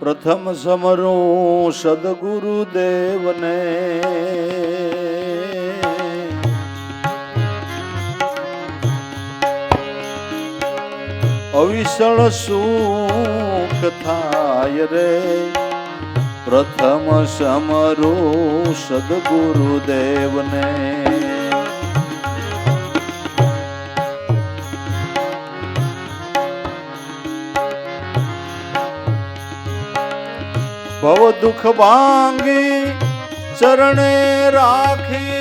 પ્રથમ સમરું સદગુરુદેવને અવિસળ સુખ થાય રે. પ્રથમ સમરું સદગુરુદેવને ભવ દુઃખ ભાંગી ચરણે રાખી.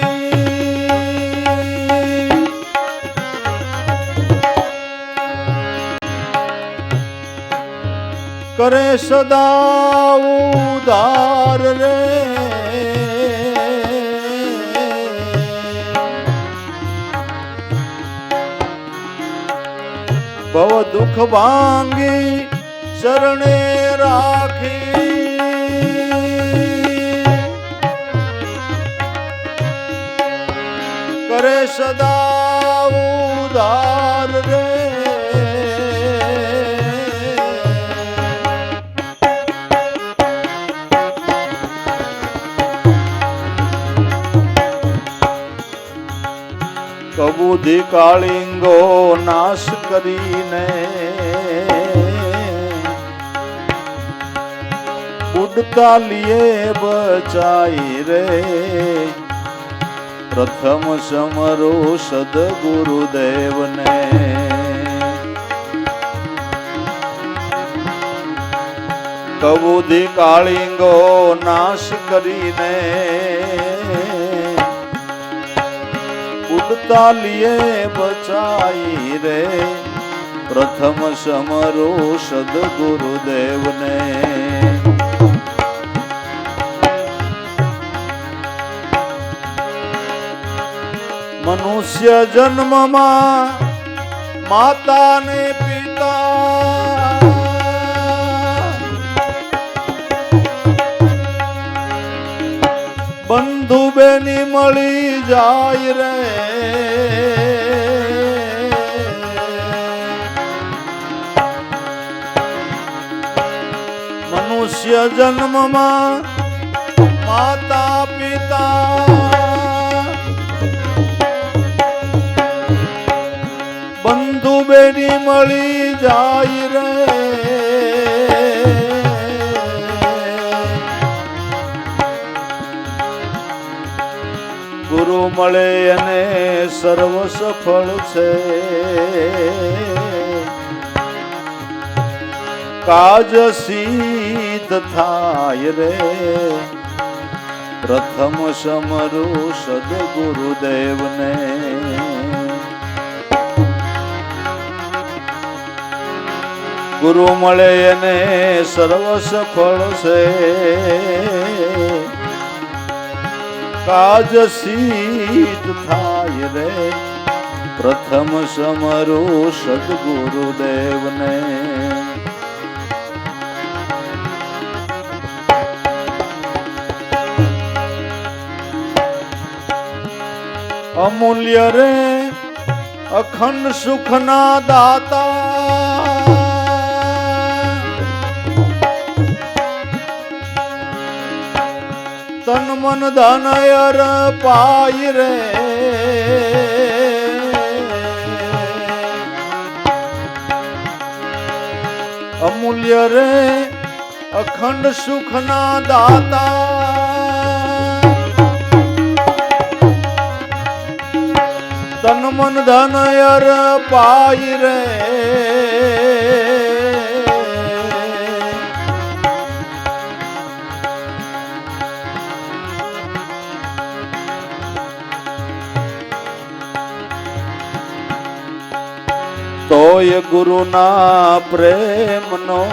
કરે સદા ઉદાર રે. ભવ દુઃખ ભાંગી શરણે રાખી. સદા ઉદાર રે કબૂધી કાળિંગો નાશ કરીને ઉડતા લીએ બચાઈ રે પ્રથમ સમરો સદગુરુદેવને. કબૂધી કાળિંગો નાશ કરીને ઉડતા લીએ બચાઈ રે. પ્રથમ સમરો સદગુરુદેવને. મનુષ્ય જન્મમાં માતા ને પિતા. બંધુ બેની મળી જાય રે. મનુષ્ય જન્મમાં માતા પિતા મળી જાય રે. ગુરુ મળે અને સર્વ સફળ છે. કાજ સિદ્ધ થાય રે. પ્રથમ સમરૂ સદગુરુદેવને ગુરુ મળે એને સર્વ સફળ છે. કાજ સીત થાય રે. પ્રથમ સમરું સદગુરુદેવને. અમૂલ્ય રે, અખંડ સુખના દાતા તન મન ધન અર પાય રે. અમૂલ્ય રે, અખંડ સુખના દાતા. તન મન ધન અર પાય રે. તોય ગુરુના પ્રેમનો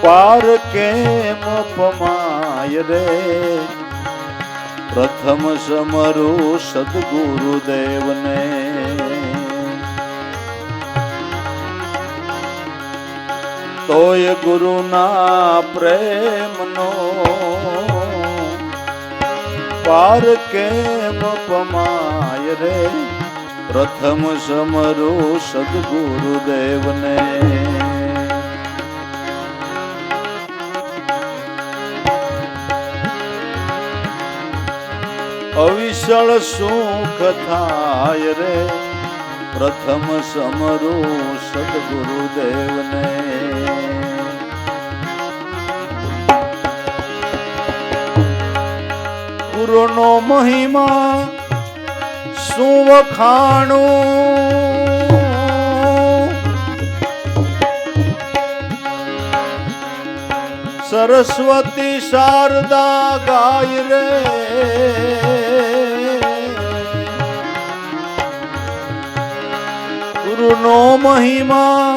પાર કેમ પમાય રે? પ્રથમ સમરું સદગુરુદેવને. તોય ગુરુના પ્રેમનો પાર કેમ પમાય રે. પ્રથમ સમરો સદગુરુદેવને. અવિશળ સુખ થાય રે. પ્રથમ સમરો સદગુરુદેવને. ગુરુનો મહિમા શું વખાણું સરસ્વતી શારદા ગાય રે. ગુરુનો મહિમા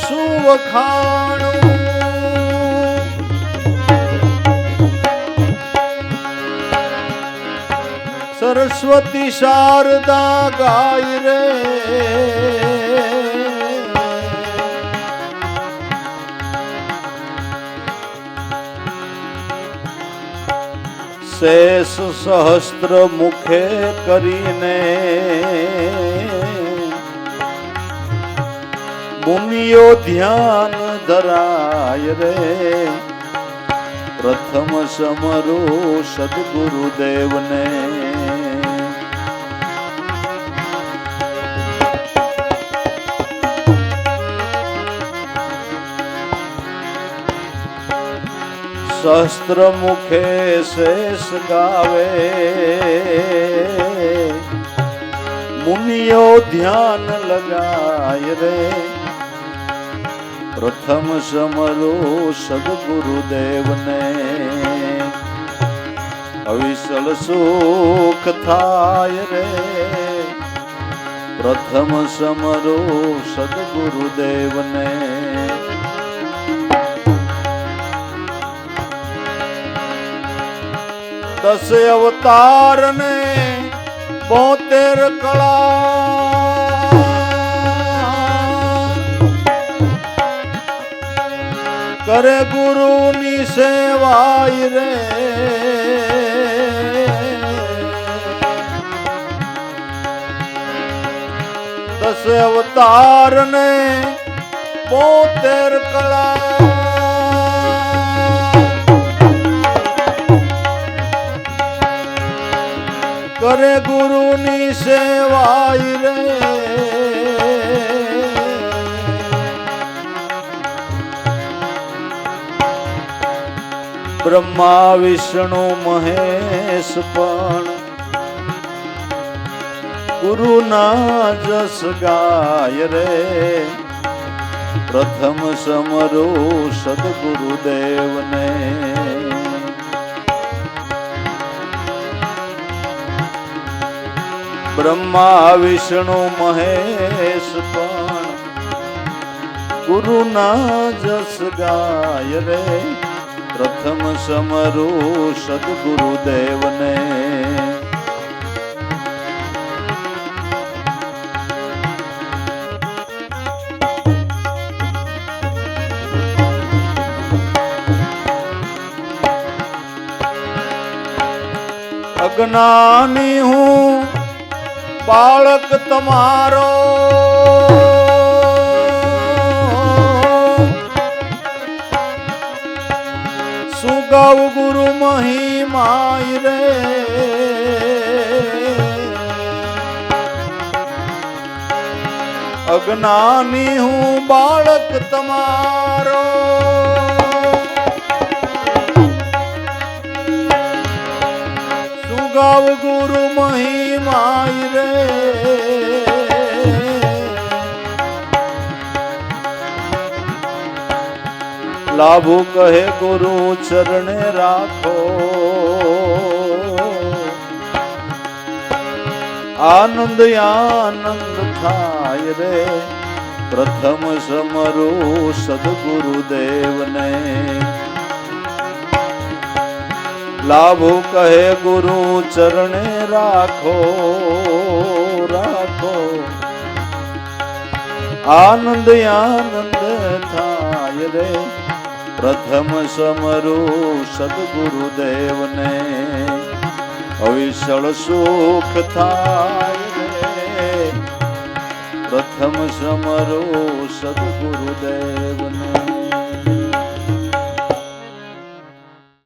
શું વખાણું સરસ્વતી શારદા ગાય રે. શેષ સહસ્ત્ર મુખે કરીને ભૂમિયો ધ્યાન ધરાય રે. પ્રથમ સમરો સદગુરુદેવને શસ્ત્ર મુખે શેષ ગાવે. મુનિયો ધ્યાન લગાય રે. પ્રથમ સમરો સદગુરુદેવને. અવિસલ સુખ થાય રે. પ્રથમ સમરો સદગુરુદેવને. દસ અવતાર ને બોતેર કળા. કરે ગુરુની સેવાય રે. દસ અવતાર ને બોતેર કળા. બ્રહ્મા, વિષ્ણુ, મહેશ પણ ગુરુના જસ ગાય રે. પ્રથમ સમરો સદગુરુદેવને. બ્રહ્મા, વિષ્ણુ, મહેશ પણ ગુરુના જસ ગાય રે. પ્રથમ સમરો સદગુરુદેવને અજ્ઞાની હું બાળક તમારો. સુગવ ગુરુ મહિમાય રે. અજ્ઞાની હું બાળક તમારો. સુગવ ગુરુ મહિમાય રે. લાભુ કહે ગુરુ ચરણે રાખો. આનંદ આનંદ થાય રે. પ્રથમ સમરો સદગુરુદેવને. લાભો કહે ગુરુ ચરણે રાખો રાખો. આનંદ આનંદ થાય રે. પ્રથમ સમરો સદગુરુદેવને. અવિસળ સુખ થાય પ્રથમ સમરો સદગુરુદેવને.